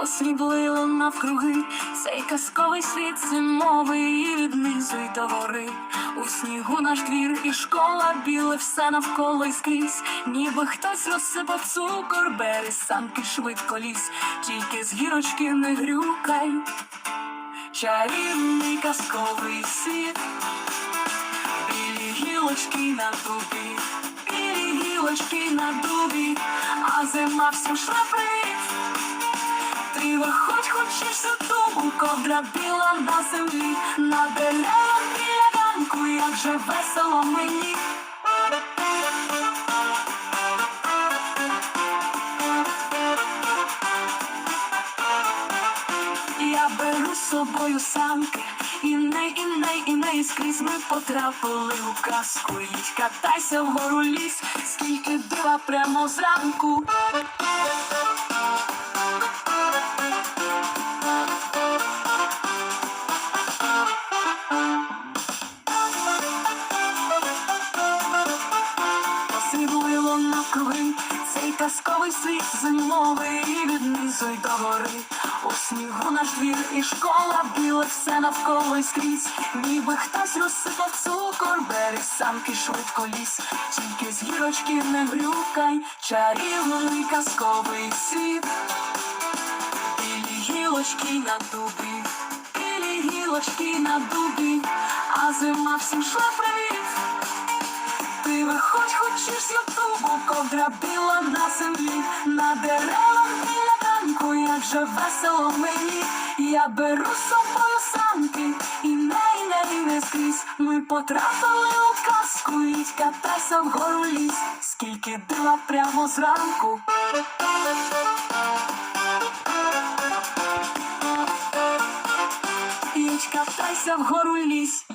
Посріблило навкруги цей казковий світ зимовий від низу й до гори. У снігу наш двір і школа біле все навколо і скрізь, ніби хтось розсипав цукор, бери санки швидко лізь, тільки з гірочки не грюкай. Чарівний казковий світ, білі гілочки на дубі, білі гілочки на дубі, а зима всім шле привіт. Ти виходь, хочеш дубу, ковдра біла на землі, на деревах біля ганку, як же весело мені. Я беру з собою санки, і не, і не, і не, і скрізь ми потрапили у казку. Їдь, катайся вгору лізь, скільки дива прямо зранку. Посріблило цей казковий світ зимовий від низу й до гори. У снігу наш двір і школа біле все навколо і скрізь. Ніби хтось розсипав цукор, бери самки швидко лізь. Тільки з гірочки не грюкай, чарівний казковий світ. Білі гілочки на дубі, білі гілочки на дубі, а зима всім шле привіт. Ти виходь, хочеш ютубу, біла на землі, на деревах біля танку, як же весело мені. Я беру з собою санки, і не, і не, і скрізь. Ми потрапили у казку, їдь катайся вгору лізь, скільки дива прямо зранку. Їдь катайся вгору лізь.